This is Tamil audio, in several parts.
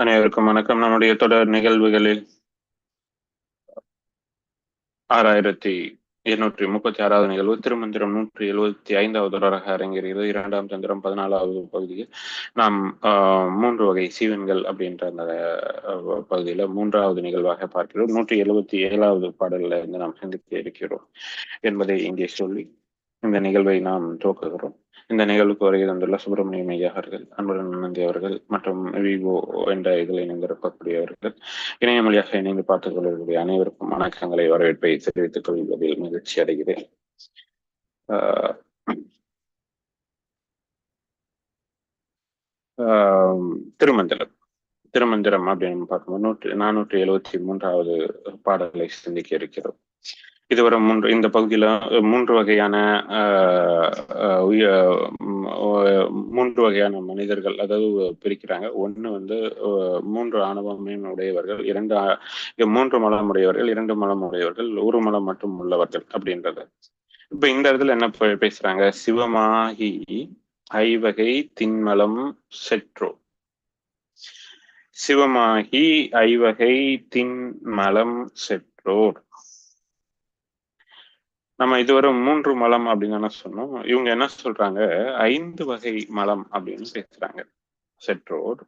அனைவருக்கும் வணக்கம். நம்முடைய தொடர் நிகழ்வுகளில் ஆறாயிரத்தி இருநூற்றி முப்பத்தி ஆறாவது நிகழ்வு திருமந்திரம் நூற்றி எழுபத்தி ஐந்தாவது தொடராக அரங்கேறுகிறது. இரண்டாம் தந்திரம் பதினாலாவது பகுதியில் நாம் ஆஹ், மூன்று வகை சீவன்கள் அப்படின்ற அந்த பகுதியில மூன்றாவது நிகழ்வாக பார்க்கிறோம். நூற்றி எழுபத்தி ஏழாவது பாடல்ல இருந்து நாம் சிந்திக்க இருக்கிறோம் என்பதை இங்கே சொல்லி இந்த நிகழ்வை நாம் துவக்குகிறோம். இந்த நிகழ்வுக்கு வருகை தந்துள்ள சுப்பிரமணியம் ஐயா அவர்கள் அன்புடன் நந்தி அவர்கள் மற்றும் விவோ என்ற இதில் இணைந்திருக்கக்கூடியவர்கள் இணையம் வழியாக இணைந்து பார்த்துக் கொள்ளக்கூடிய அனைவருக்கும் வணக்கங்களை வரவேற்பை தெரிவித்துக் கொள்வதில் மகிழ்ச்சி அடைகிறேன். ஆஹ் ஆஹ் திருமந்திரம். திருமந்திரம் அப்படின்னு பார்க்கும்போது நூற்றி நானூற்றி எழுபத்தி மூன்றாவது பாடலை சிந்திக்க இருக்கிறோம். இதுவரை மூன்று இந்த பகுதியில மூன்று வகையான ஆஹ், ஆஹ், மூன்று வகையான மனிதர்கள் அதாவது பிரிக்கிறாங்க. ஒன்று வந்து மூன்று ஆணவமையும் உடையவர்கள் இரண்டு மூன்று மலம் உடையவர்கள் இரண்டு மலம் உடையவர்கள் ஒரு மலம் மட்டும் உள்ளவர்கள் அப்படின்றது. இப்ப இந்த இடத்துல என்ன பேசுறாங்க? சிவமாகி ஐவகை திண்மலம் செற்றோ. சிவமாகி ஐவகை தின்மலம் செற்றோர். நம்ம இதுவரை மூன்று மலம் அப்படின்னு தானே சொன்னோம். இவங்க என்ன சொல்றாங்க? ஐந்து வகை மலம் அப்படின்னு பேசுறாங்க. செற்றோர்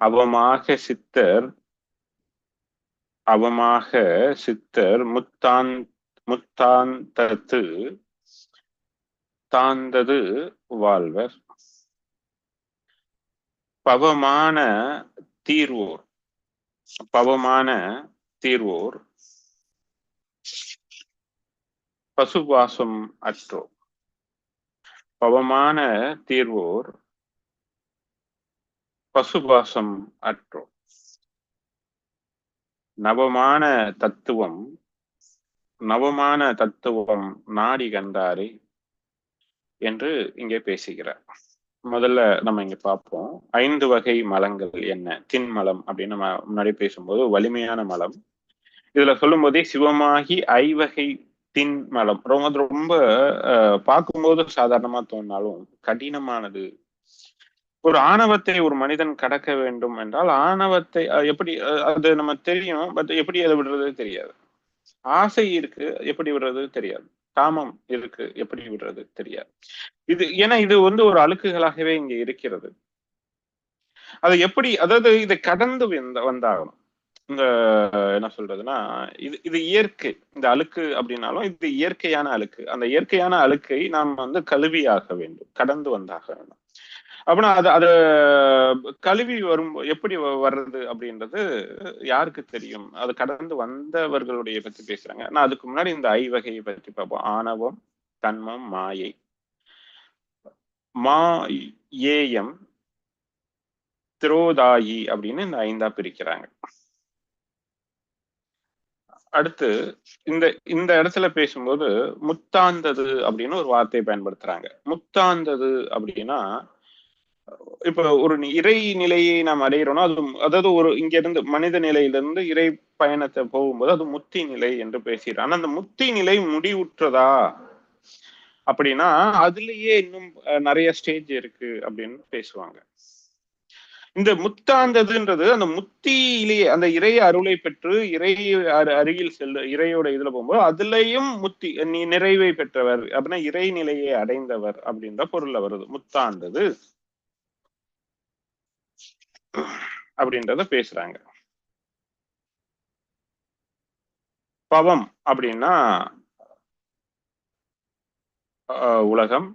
அவமாக சித்தர் அவமாக சித்தர் முத்தான் முத்தாந்தத்து தாந்தது வாழ்வர். பவமான தீர்வோர் பவமான தீர்வோர் பசுபாசம் அற்றோ பவமான தீர்வோர் பசுபாசம் அற்றோ நவமான தத்துவம் நவமான தத்துவம் நாடி கண்டாரே என்று இங்கே பேசுகிறார். முதல்ல நம்ம இங்க பார்ப்போம். ஐந்து வகை மலங்கள் என்ன? தின்மலம் அப்படின்னு நம்ம முன்னாடி பேசும்போது வலிமையான மலம். இதுல சொல்லும் போதே சிவமாகி ஐவகை தின் மேடம் ரொம்ப ரொம்ப அஹ், பார்க்கும்போது சாதாரணமா தோணினாலும் கடினமானது. ஒரு ஆணவத்தை ஒரு மனிதன் கடக்க வேண்டும் என்றால் ஆணவத்தை எப்படி அஹ், அது நம்ம தெரியும் பட் எப்படி அதை விடுறது தெரியாது. ஆசை இருக்கு எப்படி விடுறது தெரியாது. காமம் இருக்கு எப்படி விடுறது தெரியாது. இது ஏன்னா இது வந்து ஒரு அழுக்குகளாகவே இங்க இருக்கிறது. அது எப்படி அதாவது இதை கடந்து வந்த வந்தாகணும். இந்த என்ன சொல்றதுன்னா இது இது இயற்கை. இந்த அழுக்கு அப்படின்னாலும் இது இயற்கையான அழுக்கு. அந்த இயற்கையான அழுக்கை நாம் வந்து கழுவியாக வேண்டும். கடந்து வந்தாக வேண்டும். அப்படின்னா அது அது கழுவி வரும் எப்படி வர்றது அப்படின்றது யாருக்கு தெரியும்? அது கடந்து வந்தவர்களுடைய பத்தி பேசுறாங்க. நான் அதுக்கு முன்னாடி இந்த ஐவகையை பத்தி பார்ப்போம். ஆணவம் தன்மம் மாயை. மா ஏயம் திரோதாயி அப்படின்னு இந்த ஐந்தா பிரிக்கிறாங்க. அடுத்து இந்த இந்த இடத்துல பேசும்போது முத்தாந்தது அப்படின்னு ஒரு வார்த்தையை பயன்படுத்துறாங்க. முத்தாந்தது அப்படின்னா இப்ப ஒரு இறை நிலையை நாம் அடைகிறோம்னா அது அதாவது ஒரு இங்க இருந்து மனித நிலையிலிருந்து இறை பயணத்தை போகும்போது அது முத்தி நிலை என்று பேசுகிறோம் ஆனா அந்த முத்தி நிலை முடிவுற்றதா? அப்படின்னா அதுலயே இன்னும் அஹ், நிறைய ஸ்டேஜ் இருக்கு அப்படின்னு பேசுவாங்க. இந்த முத்தாந்ததுன்றது அந்த முத்தியிலேயே அந்த இறை அருளை பெற்று இறை அரு- அருகில் செல்ல இறையோட இதுல போகும்போது அதுலயும் முத்தி நீ நிறைவை பெற்றவர் அப்படின்னா இறை நிலையை அடைந்தவர் அப்படின்ற பொருள்ல வருது. முத்தாந்தது அப்படின்றத பேசுறாங்க. பவம் அப்படின்னா உலகம்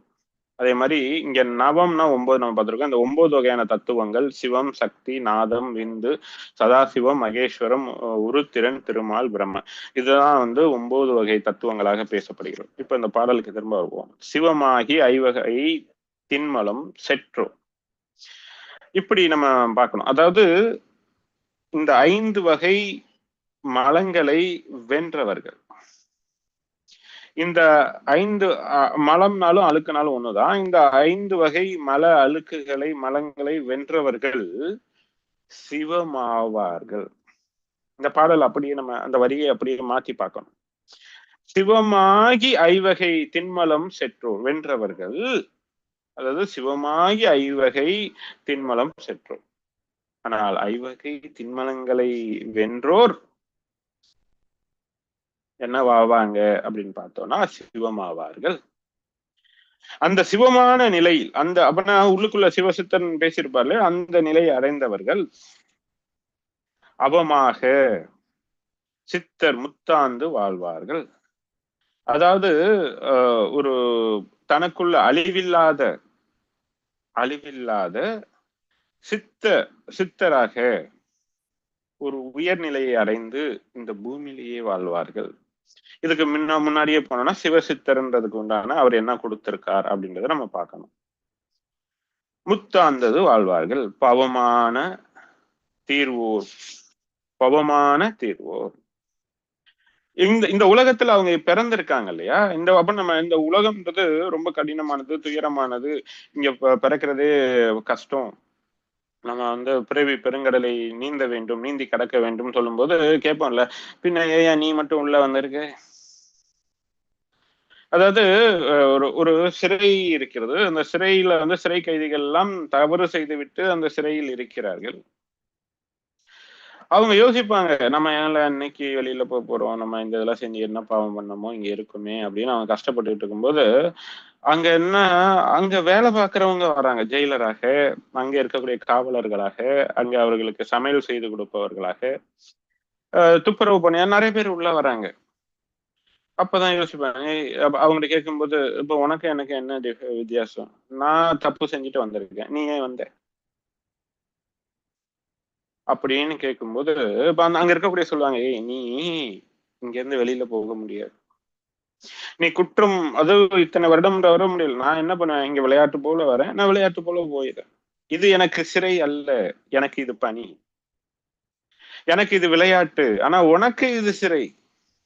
அதே மாதிரி இங்க நவம்னா ஒன்பது நம்ம பார்த்துருக்கோம். இந்த ஒன்பது வகையான தத்துவங்கள் சிவம் சக்தி நாதம் விந்து சதாசிவம் மகேஸ்வரம் உருத்திரன் திருமால் பிரம்மன். இதுதான் வந்து ஒன்பது வகை தத்துவங்களாக பேசப்படுகிறது. இப்ப இந்த பாடலுக்கு திரும்ப வருவோம். சிவமாகி ஐவகை தின்மலம் செற்றோ. இப்படி நம்ம பார்க்கணும். அதாவது இந்த ஐந்து வகை மலங்களை வென்றவர்கள். இந்த ஐந்து மலம்னாலும் அழுக்குனாலும் ஒண்ணுதான். இந்த ஐந்து வகை மல அழுக்குகளை மலங்களை வென்றவர்கள் சிவமாவார்கள். இந்த பாடல் அப்படியே நம்ம அந்த வரியை அப்படியே மாத்தி பார்க்கணும். சிவமாகி ஐவகை திண்மலம் செற்றோர் வென்றவர்கள் அதாவது சிவமாகி ஐவகை திண்மலம் செற்றோர் ஆனால் ஐவகை திண்மலங்களை வென்றோர் என்னவாவாங்க அப்படின்னு பார்த்தோம்னா சிவமாவார்கள். அந்த சிவமான நிலையில் அந்த அப்பனா உள்ளுக்குள்ள சிவசித்தன் பேசியிருப்பார்ல அந்த நிலையை அடைந்தவர்கள் அவமாக சித்தர் முத்தாந்து வாழ்வார்கள். அதாவது ஒரு தனக்குள்ள அழிவில்லாத அழிவில்லாத சித்த சித்தராக ஒரு உயர்நிலையை அடைந்து இந்த பூமியிலேயே வாழ்வார்கள். இதுக்கு முன்ன முன்னாடியே போனோம்னா சிவசித்தர்ன்றதுக்கு உண்டான அவர் என்ன கொடுத்திருக்கார் அப்படின்றத நம்ம பார்க்கணும். முத்தாந்தது வாழ்வார்கள். பவமான தீர்வோர். பவமான தீர்வோர். இந்த இந்த உலகத்துல அவங்க பிறந்திருக்காங்க இல்லையா? இந்த அப்ப நம்ம இந்த உலகம்ன்றது ரொம்ப கடினமானது துயரமானது இங்க பிறக்கிறதே கஷ்டம். நம்ம வந்து பிறவி பெருங்கடலை நீந்த வேண்டும் நீந்தி கடக்க வேண்டும் சொல்லும்போது கேட்போம்ல. பின்ன ஏயா நீ மட்டும் உள்ள வந்திருக்க? அதாவது ஒரு ஒரு சிறை இருக்கிறது. அந்த சிறையில வந்து சிறை கைதிகள் எல்லாம் தவறு செய்து விட்டு அந்த சிறையில் இருக்கிறார்கள். அவங்க யோசிப்பாங்க நம்ம ஏன்ல இன்னைக்கு வெளியில போக போறோம்? நம்ம இந்த இதெல்லாம் செஞ்சு என்ன பாவம் பண்ணமோ இங்க இருக்குமே அப்படின்னு அவங்க கஷ்டப்பட்டுட்டு இருக்கும்போது அங்க என்ன அங்க வேலை பார்க்கறவங்க வராங்க ஜெயிலராக அங்க இருக்கக்கூடிய காவலர்களாக அங்க அவர்களுக்கு சமையல் செய்து கொடுப்பவர்களாக துப்புரவு பண்ண நிறைய பேர் உள்ள வராங்க. அப்பதான் யோசிப்பாங்க அவங்கள்ட்ட கேட்கும்போது இப்ப உனக்கு எனக்கு என்ன வித்தியாசம்? நான் தப்பு செஞ்சுட்டு வந்திருக்கேன். நீ ஏன் வந்தேன் அப்படின்னு கேட்கும்போது இப்ப அங்க இருக்கக்கூடிய சொல்லுவாங்க ஏய் நீ இங்க இருந்து வெளியில போக முடியாது. நீ குற்றம் அது இத்தனை வருடம் வர முடியல. நான் என்ன பண்ணுவேன்? இங்க விளையாட்டு போல வரேன். நான் விளையாட்டு போல போயிடுறேன். இது எனக்கு சிறை அல்ல. எனக்கு இது பணி. எனக்கு இது விளையாட்டு. ஆனா உனக்கு இது சிறை.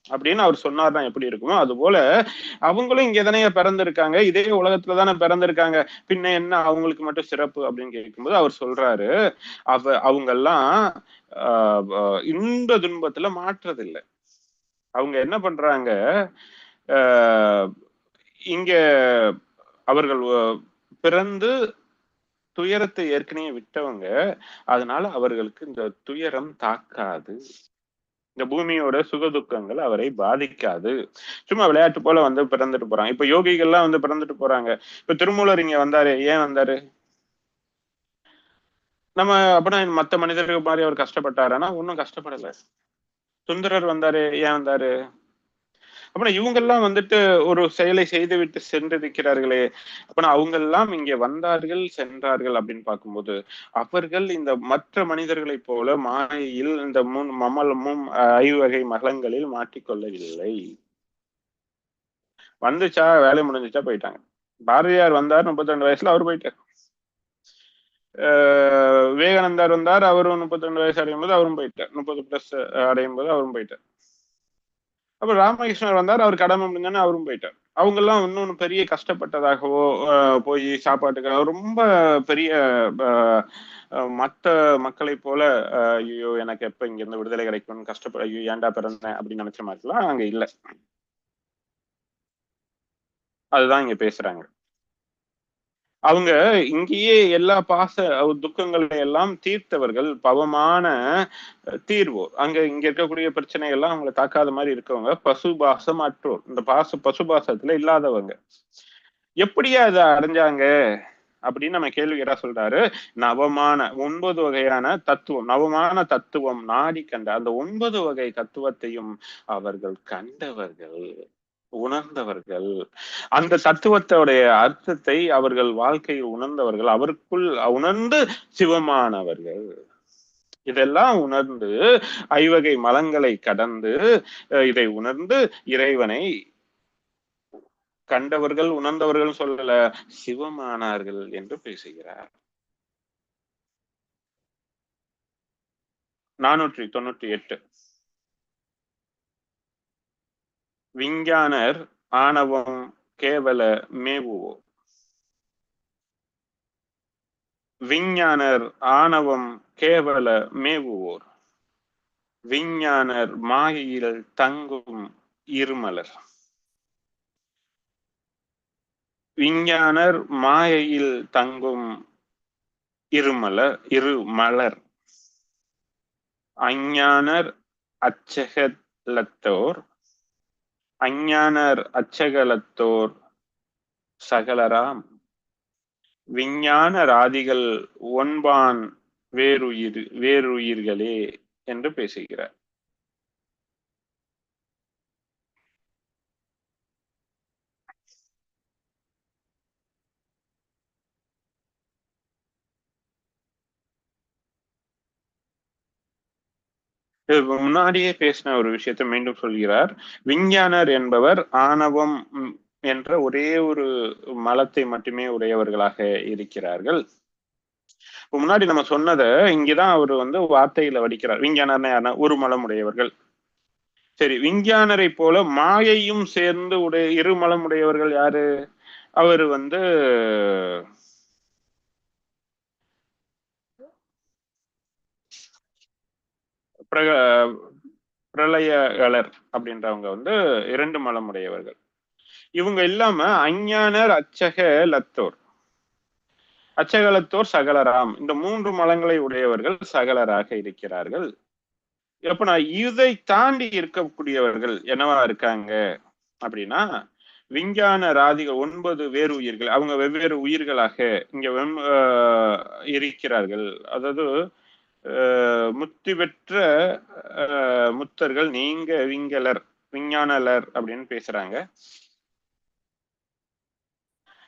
அப்படின்னு அவர் சொன்னார்தான் எப்படி இருக்குமோ. அது போல அவங்களும் இங்க தானே பிறந்திருக்காங்க. இதே உலகத்துல தானே பிறந்திருக்காங்க. பின்ன என்ன? அவங்களுக்கு மட்டும் சிறப்பு அப்படின்னு கேட்கும்போது அவர் சொல்றாரு அவ அவங்க எல்லாம் ஆஹ் இன்ப துன்பத்துல மாற்றதில்லை. அவங்க என்ன பண்றாங்க? இங்க அவர்கள் பிறந்து துயரத்தை ஏற்கனவே விட்டவங்க. அதனால அவர்களுக்கு இந்த துயரம் தாக்காது. இந்த பூமியோட சுகதுக்கங்கள் அவரை பாதிக்காது. சும்மா விளையாட்டு போல வந்து பிறந்துட்டு போறாங்க இப்ப யோகிகள்லாம் வந்து பிறந்துட்டு போறாங்க. இப்ப திருமூலர் இங்க வந்தாரு. ஏன் வந்தாரு? நம்ம அப்படின்னா மத்த மனிதர்கள் மாதிரி அவர் கஷ்டப்பட்டாருன்னா ஒன்னும் கஷ்டப்படல. சுந்தரர் வந்தாரு. ஏன் வந்தாரு? அப்படின்னா இவங்கெல்லாம் வந்துட்டு ஒரு செயலை செய்துவிட்டு சென்றிருக்கிறார்களே. அப்பனா அவங்க எல்லாம் இங்க வந்தார்கள் சென்றார்கள் அப்படின்னு பார்க்கும்போது அவர்கள் இந்த மற்ற மனிதர்களை போல மாயையில் இந்த முன் மமலமும் ஐவகை மகளங்களில் மாட்டிக்கொள்ளவில்லை. வந்துச்சா? வேலை முடிஞ்சுச்சா? போயிட்டாங்க. பாரதியார் வந்தார் முப்பத்தி ரெண்டு வயசுல அவர் போயிட்டார். விவேகானந்தார் வந்தார் அவரும் முப்பத்தி ரெண்டு வயசு அடையும் போது அவரும் போயிட்டார். முப்பது பிளஸ் அடையும் போது அவரும் போயிட்டார். அப்புறம் ராமகிருஷ்ணர் வந்தார் அவர் கடமை முடிஞ்சோன்னு அவரும் போயிட்டார். அவங்க எல்லாம் இன்னொன்னு பெரிய கஷ்டப்பட்டதாகவோ போய் சாப்பாட்டுக்காக ரொம்ப பெரிய மற்ற மக்களை போல ஐயோ எனக்கு எப்ப இங்க இருந்து விடுதலை கிடைக்கும்னு கஷ்டப்பட ஐயோ ஏன்டா பிறந்தேன் அப்படின்னு நினைச்ச மாதிரிலாம் அங்க இல்ல. அதுதான் இங்க பேசுறாங்க. அவங்க இங்கேயே எல்லா பாச துக்கங்களை எல்லாம் தீர்த்தவர்கள் பவமான தீர்வோர். அங்க இங்க இருக்கக்கூடிய பிரச்சனை எல்லாம் அவங்களை தாக்காத மாதிரி இருக்கவங்க பசுபாசம் அற்றோர். இந்த பாச பசுபாசத்துல இல்லாதவங்க. எப்படியா அதை அடைஞ்சாங்க? அப்படின்னு நம்ம கேள்வி சொல்றாரு நவமான ஒன்பது வகையான தத்துவம். நவமான தத்துவம் நாடி கண்ட அந்த ஒன்பது வகை தத்துவத்தையும் அவர்கள் கண்டவர்கள். உணர்ந்தவர்கள். அந்த தத்துவத்தோடைய அர்த்தத்தை அவர்கள் வாழ்க்கையில் உணர்ந்தவர்கள் அவருக்குள் உணர்ந்து சிவமானவர்கள். இதெல்லாம் உணர்ந்து ஐவகை மலங்களை கடந்து இதை உணர்ந்து இறைவனை கண்டவர்கள் உணர்ந்தவர்கள் சொல்லல சிவமானார்கள் என்று பேசுகிறார். நானூற்றி தொண்ணூற்றி எட்டு. விஞ்ஞானர் ஆணவம் கேவல மேவுவோ? விஞ்ஞானர் ஆணவம் கேவல மேவுவோர்? விஞ்ஞானர் மாயையில் தங்கும் இருமலர். விஞ்ஞானர் மாயையில் தங்கும் இருமலர் இருமலர். அஞ்ஞானர் அச்சகலத்தோர் அஞ்ஞானர் அச்சகலத்தோர் சகலராம். விஞ்ஞான ராதிகள் ஒன்பான் வேறுயிர் வேறுயிர்களே என்று பேசுகிறார். முன்னாடியே பேசின ஒரு விஷயத்தை மீண்டும் சொல்கிறார். விஞ்ஞானர் என்பவர் ஆணவம் என்ற ஒரே ஒரு மலத்தை மட்டுமே உடையவர்களாக இருக்கிறார்கள். முன்னாடி நம்ம சொன்னதை இங்கதான் அவர் வந்து வார்த்தையில வடிக்கிறார். விஞ்ஞானர்னா யாருன்னா ஒரு மலம் உடையவர்கள். சரி விஞ்ஞானரை போல மாயையும் சேர்ந்து உடைய இரு மலம் உடையவர்கள் யாரு? அவர் வந்து பிர பிரளயகலர் அப்படின்றவங்க வந்து இரண்டு மலம் உடையவர்கள் இவங்க இல்லாம அஞ்ஞானர் அச்சக லத்தோர் அச்சகலத்தோர் சகலராம். இந்த மூன்று மலங்களை உடையவர்கள் சகலராக இருக்கிறார்கள். எப்ப நான் இதை தாண்டி இருக்கக்கூடியவர்கள் என்னவா இருக்காங்க? அப்படின்னா விஞ்ஞான ராதிகள் ஒன்பது வேறு உயிர்கள். அவங்க வெவ்வேறு உயிர்களாக இங்க வெம்- இருக்கிறார்கள். அதாவது முத்தி பெற்ற ஆஹ் முத்தர்கள் நீங்க விங்கலர் விஞ்ஞானலர் அப்படின்னு பேசுறாங்க.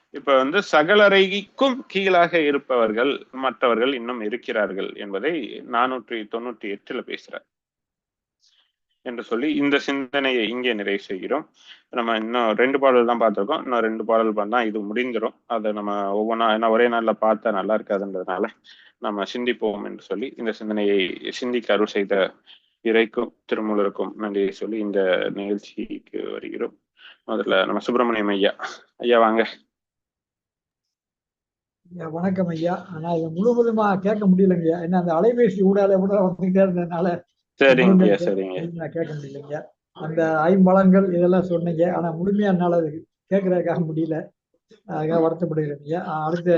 இப்ப வந்து சகலரைக்கும் கீழாக இருப்பவர்கள் மற்றவர்கள் இன்னும் இருக்கிறார்கள் என்பதை நானூற்றி தொண்ணூற்றி எட்டுல பேசுறார். என்று சொல்லி இந்த சிந்தனையை இங்கே நிறைவு செய்கிறோம். நம்ம இன்னும் ரெண்டு பாடல் தான் பார்த்திருக்கோம். இன்னும் ரெண்டு பாடல் பண்ணா இது முடிந்துரும் அதை நம்ம ஒவ்வொன்றா ஏன்னா ஒரே நாள்ல பார்த்தா நல்லா இருக்காதுன்றதுனால நம்ம சிந்திப்போம் என்று சொல்லி இந்த சிந்தனையை சிந்திக்க அருள் செய்த இறைக்கும் திருமூலருக்கும் நன்றியை சொல்லி இந்த நிகழ்ச்சிக்கு வருகிறோம். முதல்ல நம்ம சுப்பிரமணியம் ஐயா. ஐயா வாங்க. ஐயா, வணக்கம் ஐயா. ஆனா இதை முழுவதுமா கேட்க முடியலங்க ஐயா. ஏன்னா அந்த அலைபேசி ஊடால கூட வந்துகிட்டே இருந்ததுனால சரிங்க சரிங்க. கேட்க முடியலைங்க. அந்த ஐம்பழங்கள் இதெல்லாம் சொன்னீங்க. ஆனா முழுமையா என்னால அது கேட்கறதுக்காக முடியல. அதுக்காக வருத்தப்படுகிறேன் ஐயா. அடுத்த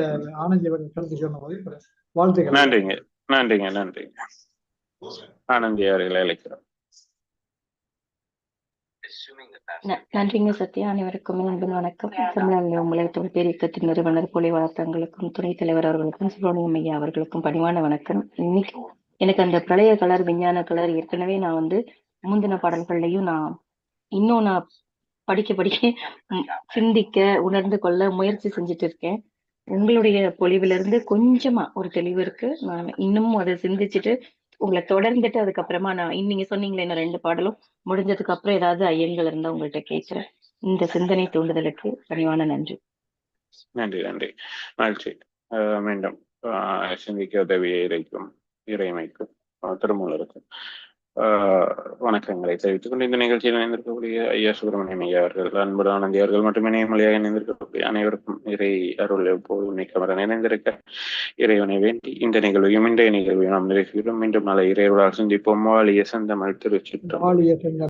ஆனந்தி அவர்கள் கருத்து சொன்னபோது வாழ்த்துக்கள். நன்றிங்க. நன்றிங்க நன்றிங்க ஆனந்தி அவர்களை அழைக்கிறோம். நன்றிங்க சத்யா. அனைவருக்கும் அன்பின் வணக்கம். தமிழ்நாடு உங்களை தொழிற்பேர் இயக்கத்தின் நிறுவனர் புலி வளர்த்தங்களுக்கும் துணைத் தலைவர் அவர்களுக்கும் சுப்பிரமணியம் ஐயா அவர்களுக்கும் பணிவான வணக்கம். இன்னைக்கு எனக்கு அந்த பிரளய கலர் விஞ்ஞான கலர் ஏற்கனவே நான் வந்து முந்தின பாடல்கள்லையும் நான் இன்னும் நான் படிக்க படிக்க சிந்திக்க உணர்ந்து கொள்ள முயற்சி செஞ்சுட்டு இருக்கேன். உங்களுடைய பொலிவிலிருந்து கொஞ்சமா ஒரு தெளிவு இருக்கு. நான் இன்னமும் அதை சிந்திச்சுட்டு உங்களை தொடர்ந்துட்டு அதுக்கப்புறமா நான் நீங்க சொன்னீங்களே இன்னும் ரெண்டு பாடலும் முடிஞ்சதுக்கு அப்புறம் ஏதாவது ஐயங்கள் இருந்தா உங்கள்கிட்ட கேட்கிறேன். இந்த சிந்தனை தூண்டுதலுக்கு பணிவான நன்றி. நன்றி நன்றி. மகிழ்ச்சி. மீண்டும் சிந்திக்க உதவியை இறைக்கும். இறைமைக்கு அஹ் வணக்கங்களை தெரிவித்துக் கொண்டு இந்த நிகழ்ச்சியில் இணைந்திருக்கக்கூடிய ஐயா சுப்பிரமணியம் ஐயா அவர்கள் அன்பு ஆனந்தி அவர்கள் மட்டும் இணையமொழியாக இணைந்திருக்கக்கூடிய அனைவருக்கும் இறை அருள் எப்போதும் நிக்கமரன் இணைந்திருக்க இறைவனை வேண்டி இந்த நிகழ்வையும் இன்றைய நிகழ்வையும் நாம் நிறைவேறும் மீண்டும் நாளை இறைவரால் சந்திப்போம். வாழிய சந்தமிழ் திருச்சிற்றம்